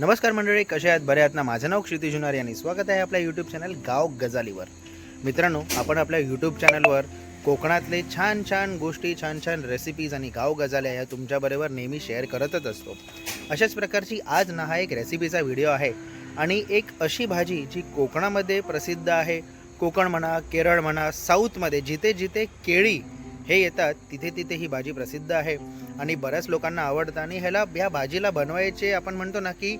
नमस्कार मंडळी कसे आहेत? बरे आहेत ना? माझं नाव क्षितिज हुनार यांनी स्वागत आहे आपल्या यूट्यूब चॅनल गाव गजालीवर. मित्रांनो आपण आपल्या यूट्यूब चॅनलवर कोकणातले छान छान गोष्टी छान छान रेसिपीज आणि गाव गजाल्या ह्या तुमच्याबरोबर नेहमी शेअर करतच असतो. अशाच प्रकारची आज ना हा एक रेसिपीचा व्हिडिओ आहे. आणि एक अशी भाजी जी कोकणामध्ये प्रसिद्ध आहे. कोकण म्हणा केरळ म्हणा साऊथमध्ये जिथे जिथे केळी हे येतात तिथे तिथे ही भाजी प्रसिद्ध आहे. आणि बऱ्याच लोकांना आवडतं. आणि ह्याला ह्या भाजीला बनवायचे आपण म्हणतो ना की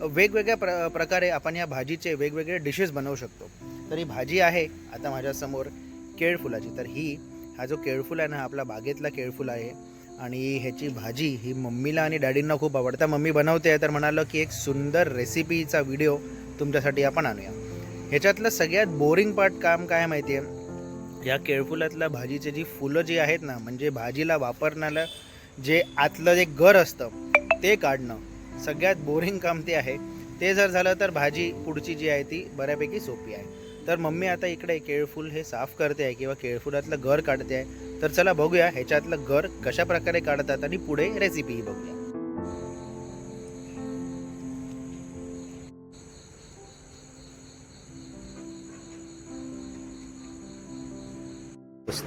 वेगवेगळ्या प्र प्रकारे आपण या भाजीचे वेगवेगळे डिशेस बनवू शकतो. तर ही भाजी आहे आता माझ्यासमोर केळफुलाची तर ही हा जो केळफुल आहे ना आपला बागेतला केळफुल आहे. आणि ह्याची भाजी ही मम्मीला आणि डॅडींना खूप आवडतं. मम्मी बनवते आहे तर म्हणालं की एक सुंदर रेसिपीचा व्हिडिओ तुमच्यासाठी आपण आणूया. ह्याच्यातलं सगळ्यात बोरिंग पार्ट काम काय माहिती आहे या केळफुलातल्या भाजीचे जी फुलं जी आहेत ना म्हणजे भाजीला वापरण्याला जे आतलं जे गर असतं ते काढणं सगळ्यात बोरिंग काम ते आहे. ते जर झालं तर भाजी पुढची जी आहे ती बऱ्यापैकी सोपी आहे. तर मम्मी आता इकडे केळफूल हे साफ करते आहे किंवा केळफुलातलं गर काढते. आहे तर चला बघूया ह्याच्यातलं गर कशा प्रकारे काढतात आणि पुढे रेसिपीही बघूया.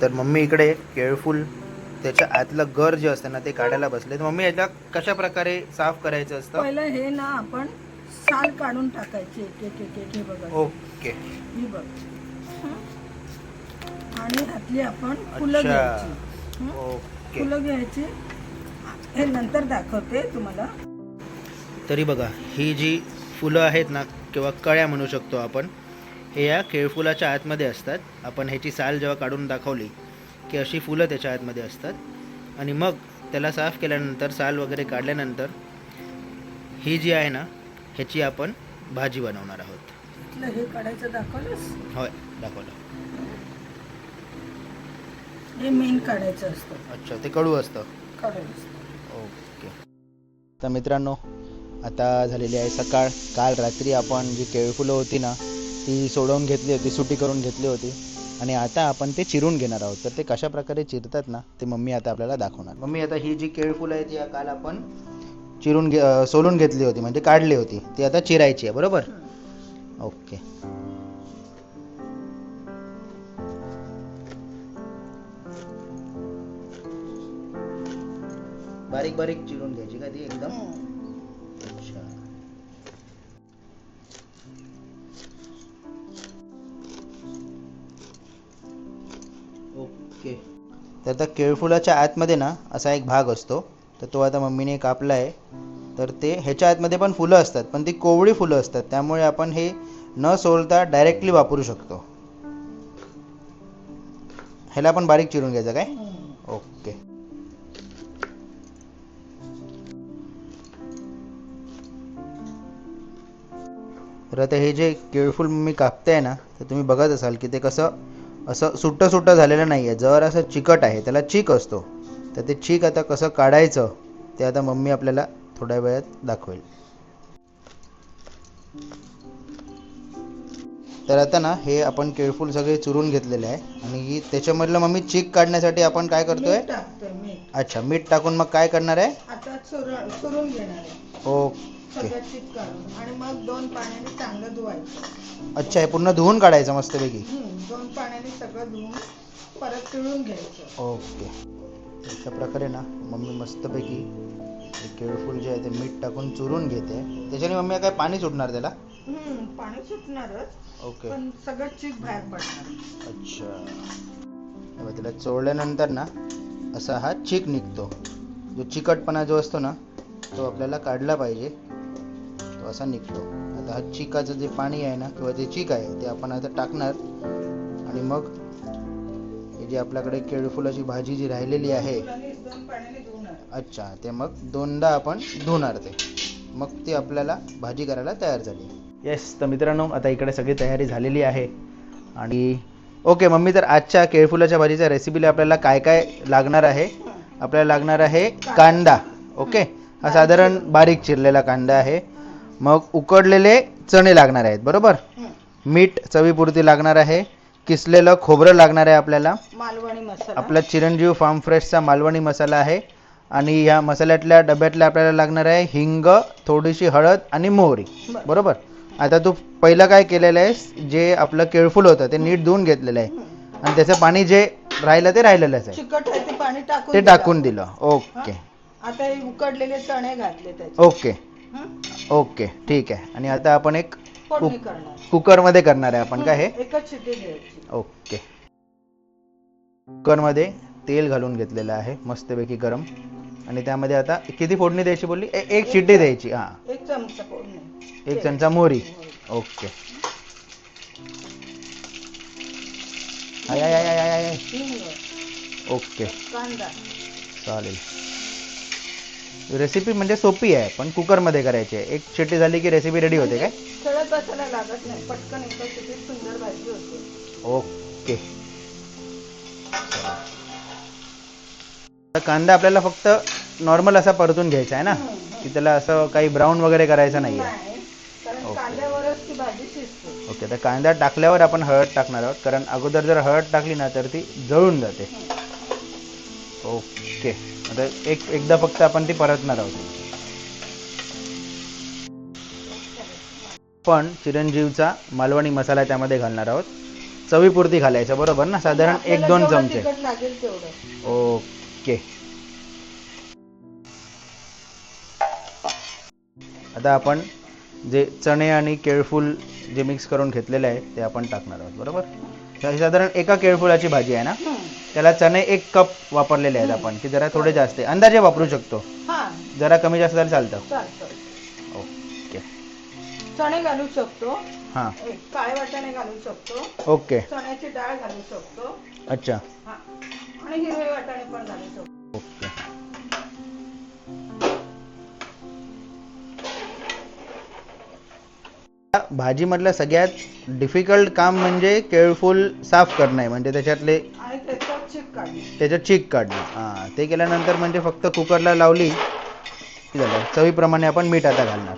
तर मम्मी इकडे केळफूल त्याच्या आतलं गर जे असतं ना ते काढायला बसले. तर मम्मी याला कशा प्रकारे साफ करायचं असतं? पहिलं हे ना आपण साल काढून टाकायची. एक एक एक एक हे बघा. ओके. ही बघ. हं? आणि ह्यातली आपण फुलं अच्छा. घ्यायची. हं? ओके. फुलं घ्यायची. हे नंतर दाखवते तुम्हाला. तरी बघा ही जी फुलं आहेत ना किंवा कळ्या म्हणू शकतो आपण हे या केळफुलाच्या आतमध्ये असतात. आपण ह्याची साल जेव्हा काढून दाखवली की अशी फुलं त्याच्या आतमध्ये असतात. आणि मग त्याला साफ केल्यानंतर साल वगैरे काढल्यानंतर ही जी आहे ना ह्याची आपण भाजी बनवणार आहोत. हे काढायचं दाखवलंस? होय दाखवलं. हे मेन काढायचं असतं. अच्छा ते कडू असतं. काढायचं ओके. तर मित्रांनो आता झालेली आहे सकाळ. काल रात्री आपण जी केळफुलं होती ना ती सोडवून घेतली होती सुटी करून घेतली होती. आणि आता आपण ते चिरून घेणार आहोत. तर ते कशा प्रकारे चिरतात ना ते मम्मी आता आपल्याला दाखवणार. मम्मी आता ही जी केळफुलं आहे ती काल आपण चिरून घे सोलून घेतली होती म्हणजे काढली होती. ती आता चिरायची आहे बरोबर? ओके. बारीक बारीक चिरून घ्यायची का ती एकदम? हो. ओके. तर त्या केळफुलाच्या आतमध्ये ना असा एक भाग असतो. तर तो आता मम्मीने कापला आहे तर ते ह्याच्या आतमध्ये पण फुलं असतात पण ती कोवळी फुलं असतात. त्यामुळे आपण हे न सोलता डायरेक्टली वापरू शकतो. ह्याला आपण बारीक चिरून घ्यायचं काय? ओके. तर आता हे जे केळफूल मी कापते ना तर तुम्ही बघत असाल की ते कसं असं सुट्टं सुट्टं झालेलं नाही आहे जर असं चिकट आहे त्याला चीक असतो तर ते चीक आता कसं काढायचं ते आता मम्मी आपल्याला थोड्या वेळात दाखवेल. तर आता ना हे आपण केळफूल सगळे चुरून घेतलेले आहे. आणि त्याच्यामधलं मम्मी चीक काढण्यासाठी आपण काय करतोय? अच्छा मीठ टाकून मग काय करणार आहे. ओके. काढून आणि मग दोन पाण्याने चांगलं धुवायचं. अच्छा हे पूर्ण धुवून काढायचं मस्तपैकी? हं, दोन पाण्याने सगळं धुवून परत पिळून घ्यायचं. ओके. अशा प्रकारे ना मम्मी मस्तपैकी केळफूल जे आहे ते मीठ टाकून चुरून घेते. त्याच्याने मम्मी काय पाणी सुटणार त्याला? पाणी सुटणारच. ओके. पण सगळं चीक बाहेर पडणार. अच्छा. त्याला चोळल्यानंतर ना असा हा चीक निघतो. जो चिकटपणा जो असतो ना तो आपल्याला काढला पाहिजे. असा निघतो. आता हा चिकाचं जे पाणी आहे ना किंवा जे चीक आहे ते आपण आता टाकणार. आणि मग हे जे आपल्याकडे केळफुलाची भाजी जी राहिलेली आहे अच्छा ते मग दोनदा आपण धुणार ते. मग ती आपल्याला भाजी करायला तयार झाली. येस तर मित्रांनो आता इकडे सगळी तयारी झालेली आहे. आणि ओके मम्मी तर आजच्या केळफुलाच्या भाजीच्या रेसिपीला आपल्याला काय काय लागणार आहे? आपल्याला लागणार आहे कांदा ओके हा साधारण बारीक चिरलेला कांदा आहे. मग उकडलेले चणे लागणार आहेत बरोबर. मीठ चवीपुरती लागणार आहे. किसलेलं खोबरं लागणार आहे आपल्याला. मालवणी मसाला. आपला चिरंजीव फार्म फ्रेशचा मालवणी मसाला आहे. आणि या मसाल्यातल्या डब्यातल्या आपल्याला लागणार आहे हिंग थोडीशी हळद आणि मोहरी. बरं. बरोबर? आता तू पहिलं काय केलेलं आहे जे आपलं केळफुल होतं ते नीट धुवून घेतलेलं आहे. आणि त्याचं पाणी जे राहिलं ते राहिलेलंच आहे. चिकट आहे ते पाणी टाकून ते दिलं. टाकून दिलं. ओके. आता हे उकडलेले चणे घातले ओके? ओके ठीक आहे. आणि आता आपण एक फोडणी करणार. कुकरमध्ये करणार आहे आपण काय हे? एकच शिटी द्यायची ओके. कुकरमध्ये तेल घालून घेतलेलं आहे मस्तपैकी गरम. आणि त्यामध्ये आता किती फोडणी द्यायची बोलली? ए- एक शिट्टी द्यायची हां. एक चमचा फोडणी. एक चमचा मोहरी. ओके. आय आय आय आय आय आय. हिंग. ओके. कांदा. चालेल. रेसिपी म्हणजे सोपी आहे पण कुकरमध्ये करायची आहे. एक शिट्टी झाली की रेसिपी रेडी होते काय? सळत बसायला लागत नाही. पटकन एका सुंदर भाजी होते. ओके. आता कांदा आपल्याला फक्त नॉर्मल असा परतून घ्यायचा आहे ना? की त्याला असं काही ब्राऊन वगैरे करायचं नाही आहे नाही कारण ओके. कांद्यावरच ती भाजी शिजते. ओके तर कांदा टाकल्यावर आपण हळद टाकणार आहोत. कारण अगोदर जर हळद टाकली ना तर ती जळून जाते. ओके. आता एक एकदा फक्त आपण ती परतणार आहोत. पण चिरंजीवचा मालवणी मसाला त्यामध्ये घालणार आहोत. चवीपुरती घालायचं बरोबर ना? साधारण एक दोन चमचे. ओके. आता आपण जे चणे आणि केळफूल जे मिक्स करून घेतलेले आहे ते आपण टाकणार आहोत बरोबर? साधारण एका केळफुलाची भाजी आहे ना. त्याला चणे एक कप वापरलेले आहेत आपण की जरा थोडे जास्त. आहे अंदाजे वापरू शकतो. हा. जरा कमी जास्त झालं चालतं. चालतं. ओके. चणे घालू शकतो. हां. एक काळे वाटाणे घालू शकतो. ओके. चण्याची डाळ घालू शकतो. अच्छा. हा. आणि हिरवे वाटाणे पण घालू शकतो. ओके. भाजीमधलं सगळ्यात डिफिकल्ट काम म्हणजे केळफूल साफ करणं आहे म्हणजे त्याच्यातले त्याच्यात चीक काढली. हां ते केल्यानंतर म्हणजे फक्त कुकरला लावली. झालं. चवीप्रमाणे आपण मीठ आता घालणार.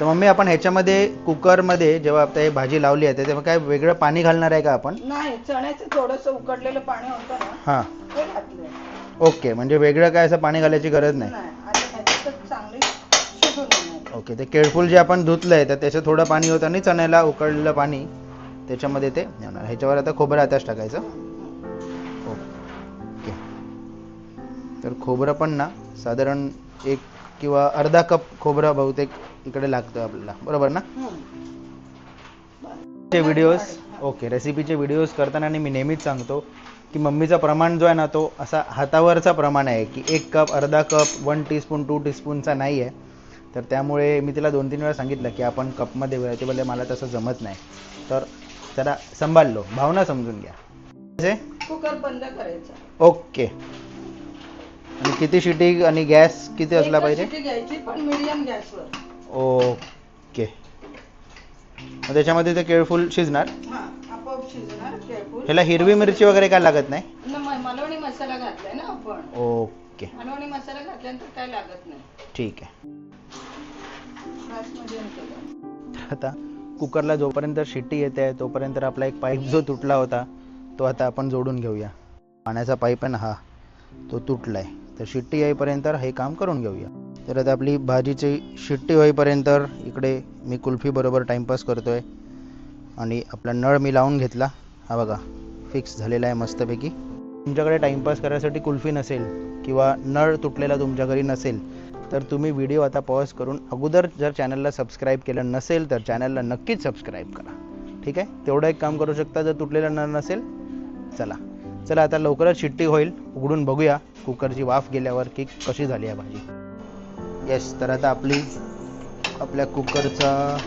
तर मम्मी आपण ह्याच्यामध्ये कुकरमध्ये जेव्हा आता हे भाजी लावली आहे तेव्हा काय वेगळं पाणी घालणार आहे का आपण? नाही चण्याचं थोडस उकडलेलं पाणी होतं ना हां. ते घातलं ओके म्हणजे वेगळं काय असं पाणी घालायची गरज नाही? नाही आता ह्याच्यातच चांगली शिजून येणार. ओके ते केळफूल जे आपण धुतलंय तर त्याचं थोडं पाणी होतं आणि चण्याला उकळलेलं पाणी. त्याच्यामध्ये ते येणार ह्याच्यावर आता खोबरं आताच टाकायचं. ओके. तर खोबरं पण ना साधारण एक किंवा अर्धा कप खोबरं बहुतेक इकडे लागतं आपल्याला. बरोबर ना? ते व्हिडिओज ओके. रेसिपीचे व्हिडिओज करताना आणि मी नेहमीच सांगतो की मम्मीचा प्रमाण जो आहे ना तो असा हातावरचा प्रमाण आहे की एक कप अर्धा कप वन टीस्पून टू टीस्पूनचा नाही आहे तर त्यामुळे मी तिला दोन तीन वेळा सांगितलं की आपण कपमध्ये वेळ ते बोलले मला तसं जमत नाही. तर जरा सांभाळलो भावना समजून घ्या? कुकर बंद करायचा. ओके. आणि किती शिटी आणि गॅस किती असला एकच पाहिजे? शिटी घ्यायची पण मीडियम गॅसवर. ओके. मग त्याच्यामध्ये ते केळफूल शिजणार? हा आपोआप शिजणार केळफूल. ह्याला हिरवी मिरची वगैरे काय लागत नाही? न, म- मालवणी मसाला घातलाय ना आपण. ओके. मालवणी मसाला घातल्यानंतर काय लागत नाही? ठीक आहे. आता कुकरला जोपर्यंत शिट्टी येते आहे तोपर्यंत आपला एक पाईप जो तुटला होता तो आता आपण जोडून घेऊया. पाण्याचा पाईप आहे ना हा तो तुटला आहे तर शिट्टी येईपर्यंत हे काम करून घेऊया. तर आता आपली भाजीची शिट्टी होईपर्यंत इकडे मी कुल्फी बरोबर टाईमपास करतो आहे आणि आपला नळ मी लावून घेतला. हा बघा फिक्स झालेला आहे मस्तपैकी. तुमच्याकडे टाईमपास करायसाठी कुल्फी नसेल किंवा नळ तुटलेला तुमच्या घरी नसेल तर तुम्ही व्हिडिओ आता पॉज करून अगोदर जर चॅनलला सबस्क्राईब केलं नसेल तर चॅनलला नक्कीच सबस्क्राईब करा. ठीक आहे? तेवढं एक काम करू शकता जर तुटलेलं नळ नसेल चला. चला आता लवकरच शिट्टी होईल. उघडून बघूया कुकरची वाफ गेल्यावर की कशी झाली आहे भाजी. येस तर आता आपली आपल्या कुकरचा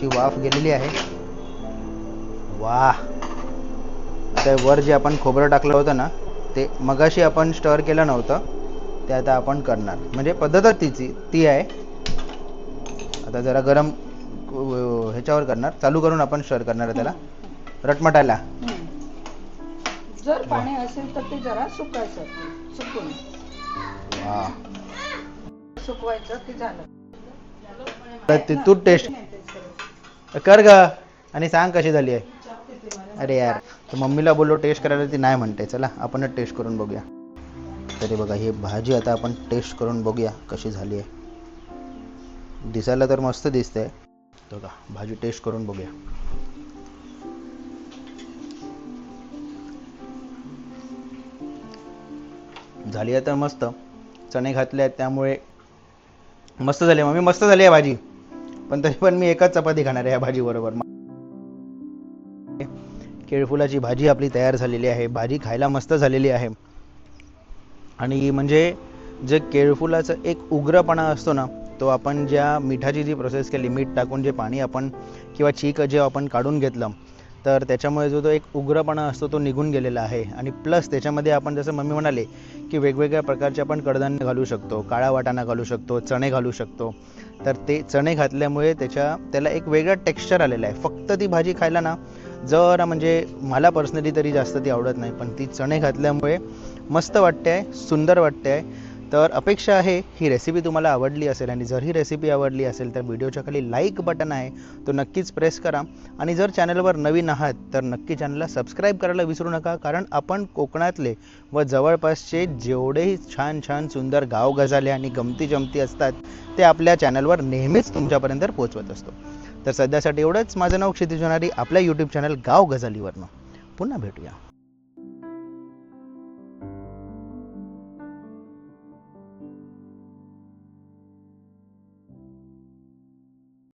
जी वाफ गेलेली आहे. वा आता वर जे आपण खोबरं टाकलं होतं ना ते मगाशी आपण स्टर केलं नव्हतं. ते आता आपण करणार. म्हणजे पद्धतच तिची. ती आहे. आता जरा गरम ह्याच्यावर करणार. चालू करून आपण स्टर करणार आहे त्याला. रटमटायला. जर पाणी असेल तर ते जरा सुकायचं. सुकून. वा. सुकवायचं की झालं. ती तू टेस्ट कर ग. आणि सांग कशी झाली आहे. अरे यार. तर मम्मीला बोललो टेस्ट करायला ती नाही म्हणते. चला आपणच टेस्ट करून बघूया. तरी बघा ही भाजी आता आपण टेस्ट करून बघूया कशी झाली आहे. दिसायला तर मस्त दिसते बघा भाजी टेस्ट करून बघूया. झाली आहे तर मस्त. चणे घातले आहेत त्यामुळे मस्त झाली मम्मी मस्त झाली आहे भाजी. पण तरी पण मी एकच चपाती खाणार आहे या भाजीबरोबर केळफुलाची भाजी आपली तयार झालेली आहे. भाजी खायला मस्त झालेली आहे. आणि म्हणजे जे केळफुलाचं एक उग्रपणा असतो ना तो आपण ज्या मिठाची जी प्रोसेस केली मीठ टाकून जे पाणी आपण किंवा चीक जे आपण काढून घेतलं तर त्याच्यामुळे जो तो एक उग्रपणा असतो तो निघून गेलेला आहे. आणि प्लस त्याच्यामध्ये आपण जसं मम्मी म्हणाले की वेगवेगळ्या प्रकारचे आपण कडधान्य घालू शकतो काळा वाटाणा घालू शकतो चणे घालू शकतो. तर ते चणे घातल्यामुळे त्याच्या त्याला एक वेगळं टेक्स्चर आलेलं आहे. फक्त ती भाजी खायला ना जरा म्हणजे मला पर्सनली तरी जास्त ती आवडत नाही पण ती चणे घातल्यामुळे मस्त वाटते आहे सुंदर वाटते. आहे तर अपेक्षा आहे ही रेसिपी तुम्हाला आवडली असेल आणि जर ही रेसिपी आवडली असेल तर व्हिडिओच्या खाली लाईक बटन आहे तो नक्कीच प्रेस करा. आणि जर चॅनलवर नवीन आहात तर नक्की चॅनलला सबस्क्राईब करायला विसरू नका कारण आपण कोकणातले व जवळपासचे जेवढेही छान छान सुंदर गाव गजाले आणि गमती जमती असतात ते आपल्या चॅनलवर नेहमीच तुमच्यापर्यंत पोहोचवत असतो. तर सध्यासाठी एवढंच. माझं नाव क्षितिज होणारी. आपल्या यूट्यूब चॅनल गाव गझालीवरनं. पुन्हा भेटूया.